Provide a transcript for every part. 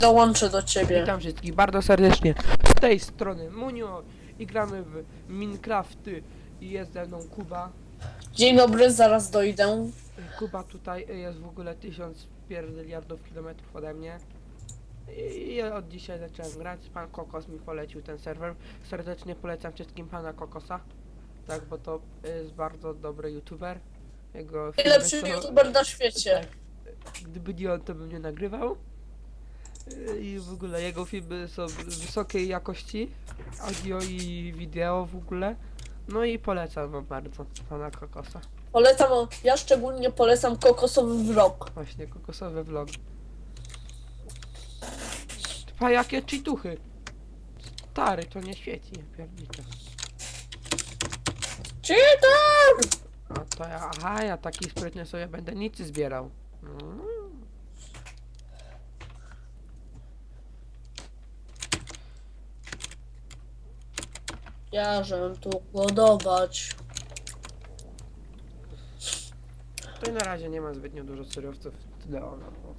dołączę do ciebie. Witam wszystkich bardzo serdecznie. Z tej strony Munio i gramy w Minecrafty i jest ze mną Kuba. Dzień dobry, zaraz dojdę. Kuba tutaj jest w ogóle tysiąc pierdyliardów kilometrów ode mnie. I ja od dzisiaj zacząłem grać. Pan Kokos mi polecił ten serwer. Serdecznie polecam wszystkim pana Kokosa. Tak, bo to jest bardzo dobry youtuber. Jego filmy Najlepszy są- youtuber na świecie. Tak. Gdyby nie on, to bym nie nagrywał. I w ogóle jego filmy są wysokiej jakości, audio i wideo w ogóle. No i polecam wam bardzo pana Kokosa. Polecam, ja szczególnie polecam kokosowy wrok. Właśnie, kokosowy vlog. Pa jakie czytuchy! Stary, to nie świeci, pierdolę. Cheater! A to ja, aha, ja taki sprytny sobie będę nic zbierał. Mm. Ja żem tu podobać. To i na razie nie ma zbytnio dużo surowców tyle ono. bo-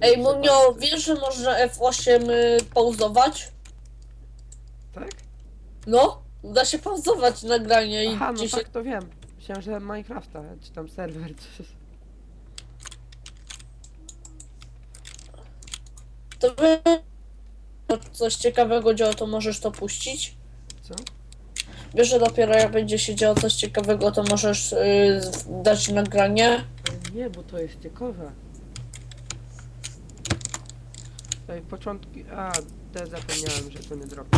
Ej, Munio, wiesz, że można F8 y, pauzować? Tak? No, da się pauzować nagranie i Aha, no dzisiaj... tak to wiem. Myślałem, że Minecrafta, czy tam serwer, czy... To wy... coś ciekawego działa, to możesz to puścić? Co? Wiesz, że dopiero jak będzie się działo coś ciekawego, to możesz y, dać nagranie? Ale nie, bo to jest ciekawe. Tutaj początki... A, te zapomniałem, że to nie drop.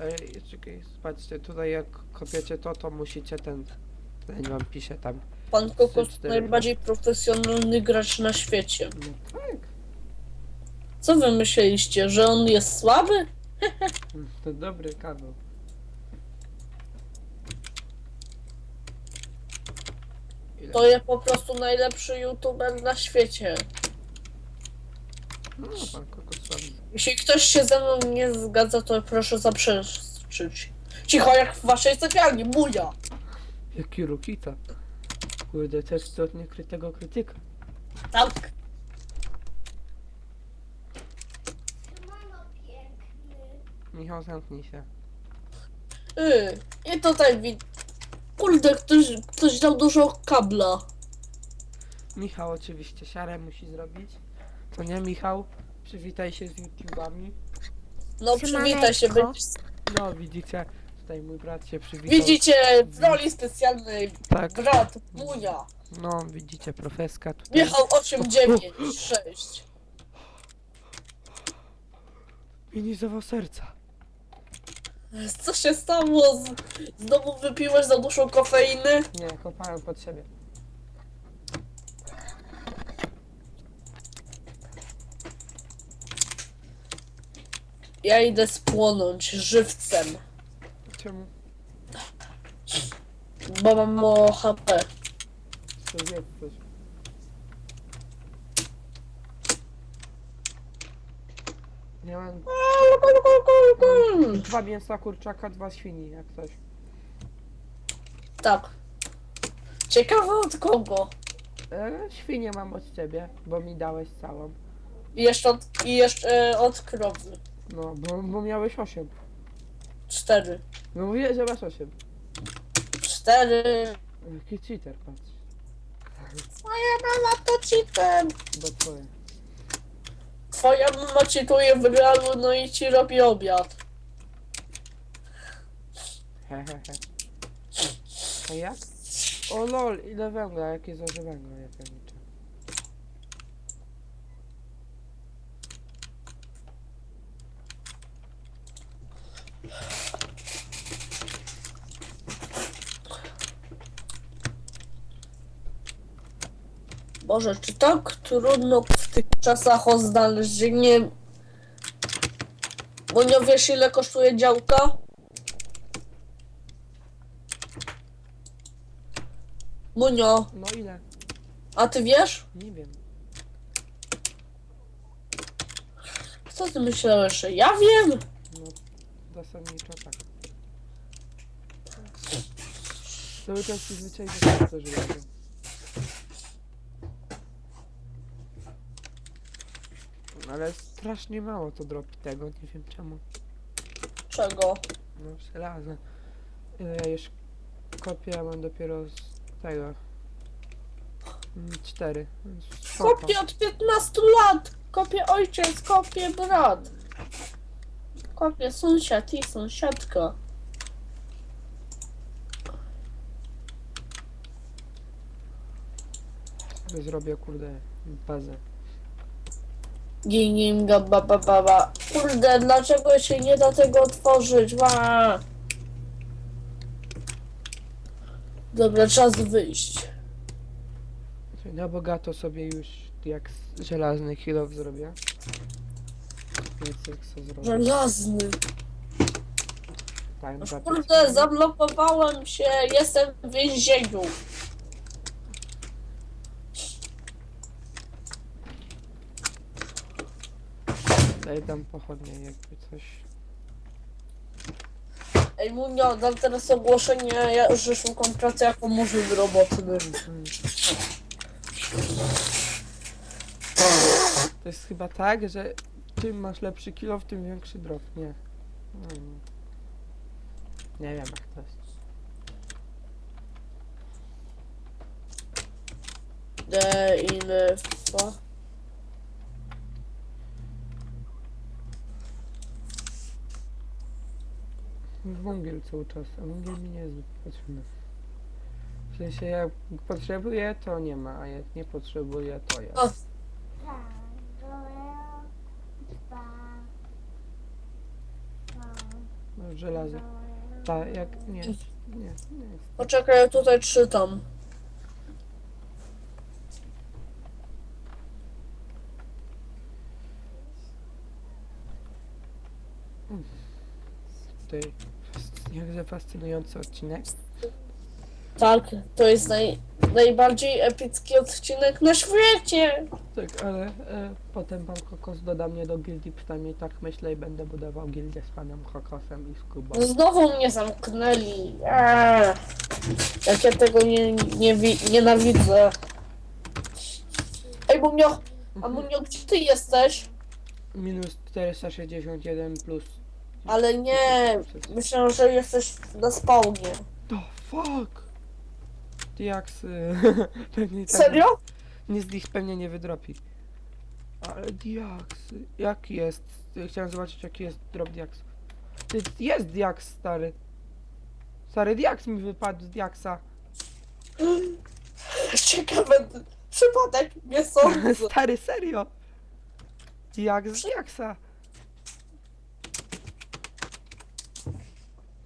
Ej, czekaj, patrzcie, tutaj jak kopiecie to, to musicie ten... Ten wam pisze tam. Pan Kokos najbardziej profesjonalny gracz na świecie. No tak. Co wy myśleliście, że on jest słaby? To dobry kawał. Ile? To jest po prostu najlepszy youtuber na świecie. No, pan. Jeśli ktoś się ze mną nie zgadza, to proszę zaprzeczyć. Cicho jak w waszej sypialni, buja! Jaki rokita. Kurde, tekst od niekrytego krytyka. Tak. Michał, zamknij się. Yy, I tutaj wid... Kurde, ktoś, ktoś dał dużo kabla. Michał oczywiście siarę musi zrobić. To nie Michał? Przywitaj się z YouTubami. No przywitaj się, Siemaneczko. będziesz... No widzicie, tutaj mój brat się przywitał. Widzicie, w roli specjalnej Tak, brat, Munia. no widzicie profeska tutaj. Michał 896. Inizował serca. Co się stało? Z, znowu wypiłeś za dużo kofeiny? Nie, kopałem pod siebie. Ja idę spłonąć żywcem, Czemu? bo mam mało HP. Co wie coś. Nie mam dwa mięsa kurczaka, dwa świni, jak coś. Tak. Ciekawe od kogo. E, świnię mam od ciebie, bo mi dałeś całą. I jeszcze od, i jeszcze e, od krowy. No, bo, bo miałeś osiem. Cztery. No mówię, że masz osiem. Cztery. Jaki cheater, patrz. Moja mama to cheatem. Bo twoje. Twoja mama cheatuje w realu, no i ci robi obiad. Hehehe. A jak? O lol, ile węgla, jakie zuży węgla, ja pierniczę. Boże, czy tak trudno w tych czasach o znalezienie... Bo nie wiesz ile kosztuje działka? Munio, No ile? a ty wiesz? Nie wiem. Co ty myślałeś, że ja wiem? No, zasadniczo tak. Cały czas przyzwyczaiłem się do tego, że robię. Ale strasznie mało to dropi tego, nie wiem czemu. Czego? No żelazne. Ile ja już kopię, a mam dopiero z tego. Mm, Cztery. spoko. Kopię od 15 lat! Kopię ojciec, kopię brat. Kopię sąsiad i sąsiadka. Sobie Zrobię kurde bazę. Ginga baba baba. Kurde, dlaczego się nie da tego otworzyć? Ła! Dobra, czas wyjść. Na bogato sobie już jak z- żelazny kilof zrobię. Więc jak co zrobię. Żelazny. Tak, dwa Kurde, zablokowałem się, jestem w więzieniu. Daj tam pochodnie jakby coś. Ej, Munio, dam teraz ogłoszenie, ja, że szukam pracy jako murzyn robotny. To jest chyba tak, że czym masz lepszy kilof, tym większy drop. Nie. Mm. Nie wiem jak to jest. De ile fa? Wągiel cały czas, a wągiel mi nie jest potrzebny. W sensie jak potrzebuję, to nie ma, a jak nie potrzebuję, to jest. O. No, żelazo. Tak, jak nie, nie, nie. Poczekaj, ja tutaj czytam. Tutaj jakże fascynujący odcinek. Tak, to jest naj, najbardziej epicki odcinek na świecie. Tak, ale e, potem pan Kokos doda mnie do gildii, przynajmniej tak myślę i będę budował gildię z panem Kokosem i z Kubą. Znowu mnie zamknęli. Eee, jak ja tego nie, nie wi- nienawidzę. Ej, Munio, a. Munio, gdzie ty jesteś? Minus 461 plus... Ale nie, myślę, że jesteś na spawnie. The fuck? Diaks... pewnie tak Serio? Nie z nich pewnie nie wydropi. Ale Diaks... Jaki jest? Chciałem zobaczyć jaki jest drop Diaks. Ty, jest Diaks stary. Stary Diaks mi wypadł z Diaksa. Ciekawe, przypadek, nie sądzę. Stary, serio? Jak z Diaksa?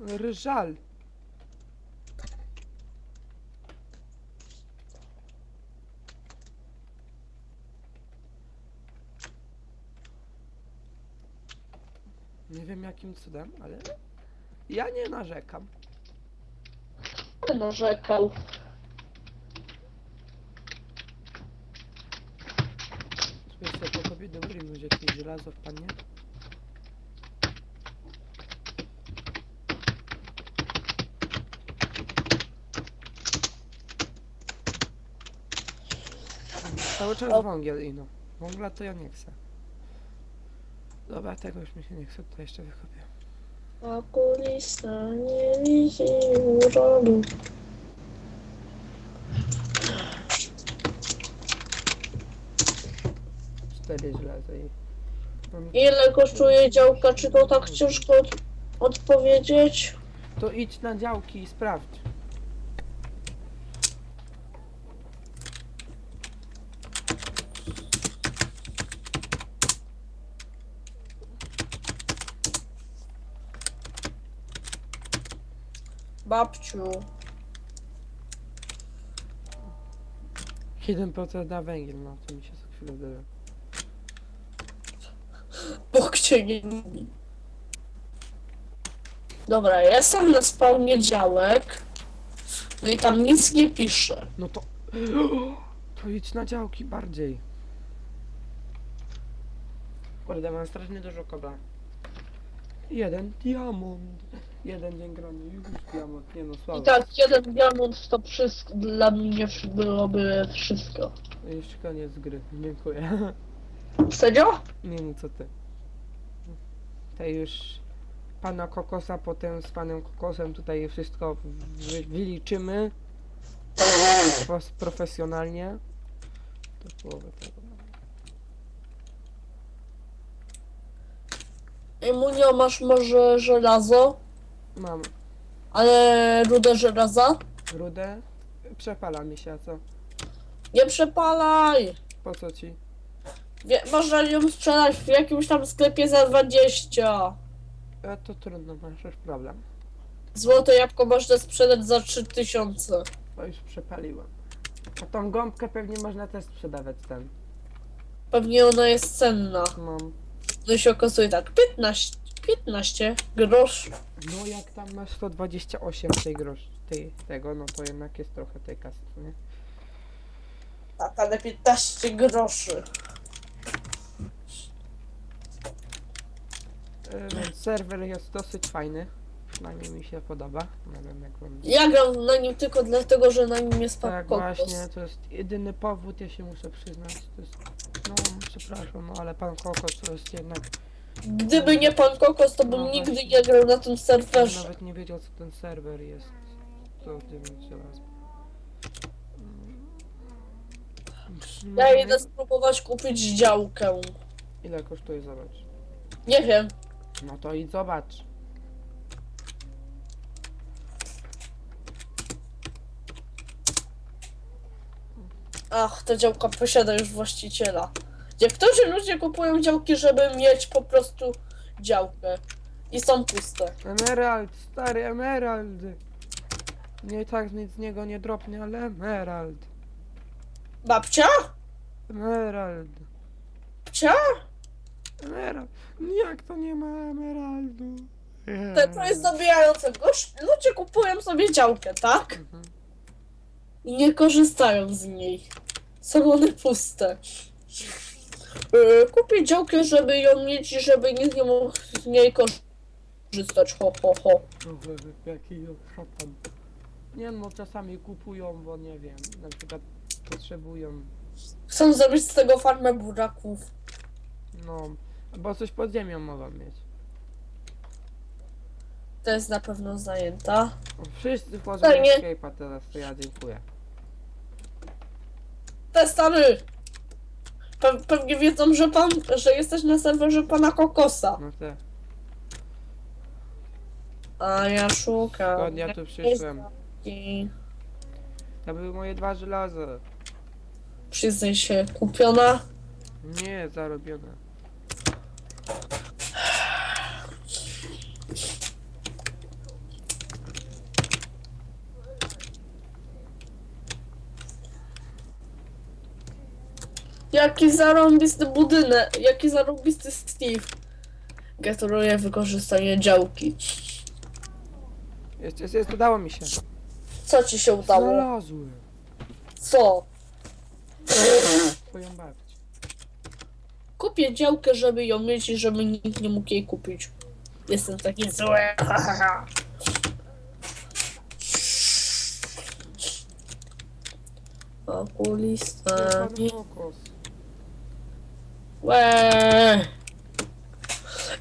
Ryżal. Nie wiem jakim cudem, ale ja nie narzekam. Narzekał. Spójrz sobie do góry, może jakieś żelazo wpadnie. Cały czas O. wągiel ino. Węgla to ja nie chcę. Dobra, tego już mi się nie chce, to jeszcze wykopię. Okulista nie widzi urodu. Cztery żelaza i... Mam... Ile kosztuje działka? Czy to tak ciężko od, odpowiedzieć? To idź na działki i sprawdź. Babciu. 1% na węgiel, no to mi się za chwilę dowie. Bóg cię nie lubi. Dobra, ja jestem na spawnie działek. No i tam nic nie pisze. No to... To idź na działki bardziej. Kurde, mam strasznie dużo kobla. Jeden diamont. Jeden dzień grania, już diamont, nie no słabo. I tak, jeden diamont to wszystko, dla mnie byłoby wszystko. Już koniec gry, dziękuję. Serio? Nie no co ty. Tutaj już pana Kokosa potem z panem Kokosem tutaj wszystko wy- wyliczymy profesjonalnie. To połowę tego. Ej, Munio, masz może żelazo? Mam Ale rudę żelaza? rudę. Przepala mi się, a co? Nie przepalaj! Po co ci? Wie, można ją sprzedać w jakimś tam sklepie za 20. A to trudno, masz już problem. Złote jabłko można sprzedać za 3000. Bo już przepaliłem. A tą gąbkę pewnie można też sprzedawać ten. Pewnie ona jest cenna. Mam. No i się okazuje tak, 15, 15 grosz. No jak tam masz 128 tej grosz, tej, tego, no to jednak jest trochę tej kasy, co nie? Tak, ale 15 groszy. E, Więc serwer jest dosyć fajny. Przynajmniej mi się podoba. Nie wiem jak wam. Ja gram na nim tylko dlatego, że na nim jest pan Tak kokos. właśnie, to jest jedyny powód, ja się muszę przyznać. To jest. No przepraszam, no ale pan Kokos to jest jednak. Gdyby nie pan kokos, to bym No nigdy nie grał na tym serwerze. nawet nie wiedział co ten serwer jest. To dziewięć razy. Mm. Ja idę spróbować kupić działkę. Ile kosztuje zobacz? Nie wiem. No to idź zobacz. Ach, ta działka posiada już właściciela. Niektórzy ludzie kupują działki, żeby mieć po prostu działkę. I są puste. Emerald, stary emerald. Nie tak nic z niego nie dropnie, ale emerald. Babcia? Emerald. Babcia? Emerald. Jak to nie ma emeraldu? To, to jest zabijające. Gość, ludzie kupują sobie działkę, tak? Mhm. I nie korzystają z niej. Są one puste. Yy, kupię działkę, żeby ją mieć i żeby nikt nie mógł z niej korzystać. Ho, ho, ho. Boże, Jaki szatan. Nie no, czasami kupują, bo nie wiem, na przykład potrzebują, Chcą zrobić z tego farmę buraków. no, bo coś pod ziemią mogą mieć. To jest na pewno zajęta. Wszyscy wchodzą na nie. Escape'a teraz, to ja dziękuję. Te stary! Pe pewnie wiedzą, że pan, że jesteś na serwerze pana Kokosa. No te, A ja szukam. skąd ja tu przyszłem? I To były moje dwa żelaza. przyznaj się, kupiona. Nie, zarobione. Jaki zarąbisty budynek, jaki zarąbisty Steve. Gratuluję wykorzystania działki. Jest, jest, jest, udało mi się. Co ci się udało? Znalazłem Co? twoją babcię. Kupię działkę, żeby ją mieć i żeby nikt nie mógł jej kupić. Jestem taki zły. Pan kokos? Łe.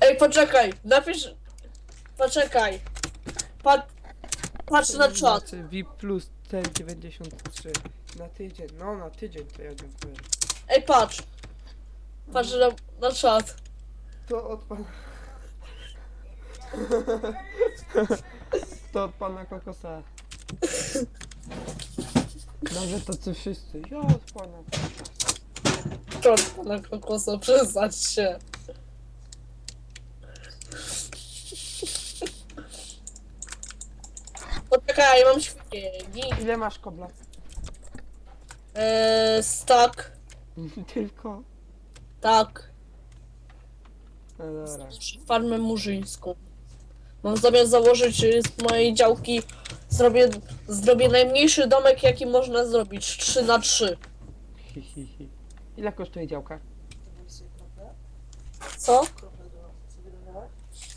Ej, poczekaj, napisz... Poczekaj. Pat... Patrz na czat. Znaczy VIP plus T93 na tydzień, no na tydzień to ja dziękuję. Ej, patrz. Patrz na, na czat. To od pana... to od pana kokosa. Nawet to co wszyscy. Ja od pana. Czat pana kokosa, przyznać się. Poczekaj, mam świetnie. Ile masz kobla? Eee, stack. Tylko. Tak. No dobra. Farmę murzyńską. Mam zamiar założyć y, z mojej działki. Zrobię, zrobię najmniejszy domek, jaki można zrobić. 3 na 3 Hi, hi, hi. Ile kosztuje działka? Co?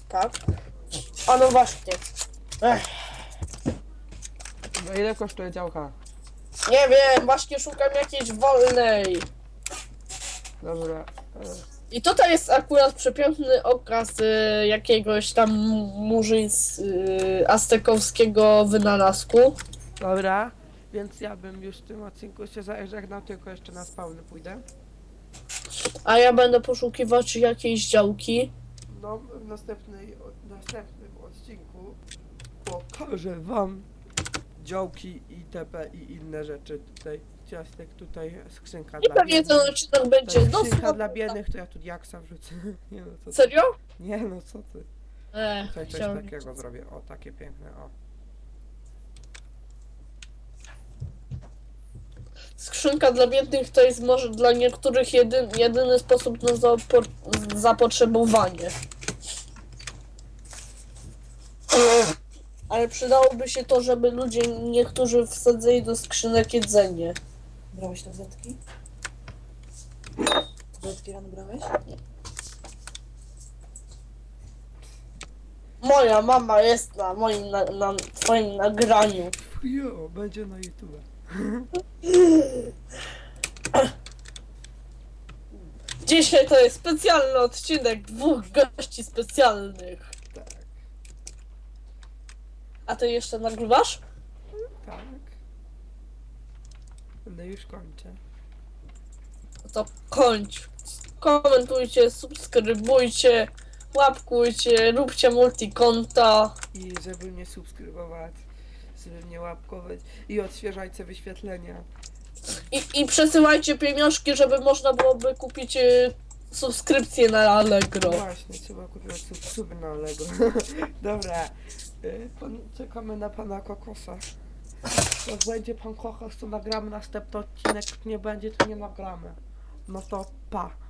Tak. A no właśnie. Ech, No ile kosztuje działka? nie wiem, właśnie szukam jakiejś wolnej. Dobra. I tutaj jest akurat przepiękny okaz y, jakiegoś tam murzy z y, aztekowskiego wynalazku. Dobra, więc ja bym już w tym odcinku się zażegnał, tylko jeszcze na spawny pójdę. A ja będę poszukiwać jakiejś działki. No, w następnej, w następnym odcinku pokażę wam działki itp. i inne rzeczy tutaj. Ciastek tutaj, skrzynka I dla pewnie ten odcinek będzie Tutaj skrzynka dosłownie. dla biednych, to ja tu diaksa wrzucę. Nie no, co ty? Serio? Nie no, co ty? Eee, Tutaj coś chciałem- takiego zrobię. O, takie piękne, o. Skrzynka dla biednych to jest może dla niektórych jedyn, jedyny sposób na zapo- zapotrzebowanie. Ale przydałoby się to, żeby ludzie niektórzy wsadzili do skrzynek jedzenie. Brałeś tabletki? Tabletki rano brałeś? Moja mama jest na moim, na, na twoim nagraniu. Jo, będzie na YouTube. Dzisiaj to jest specjalny odcinek dwóch gości specjalnych. Tak, A ty jeszcze nagrywasz? tak. Będę już kończę. to kończ. Komentujcie, subskrybujcie, łapkujcie, róbcie multikonta. I żeby mnie subskrybować, żeby mnie łapkować i odświeżajcie wyświetlenia. I, I przesyłajcie pieniążki, żeby można byłoby kupić e, subskrypcję na Allegro. Właśnie, trzeba kupić sub, suby na Allegro. Dobra, y, pan, czekamy na pana Kokosa. Jak będzie pan Kokos, to nagramy następny odcinek, jak nie będzie, to nie nagramy. No to pa.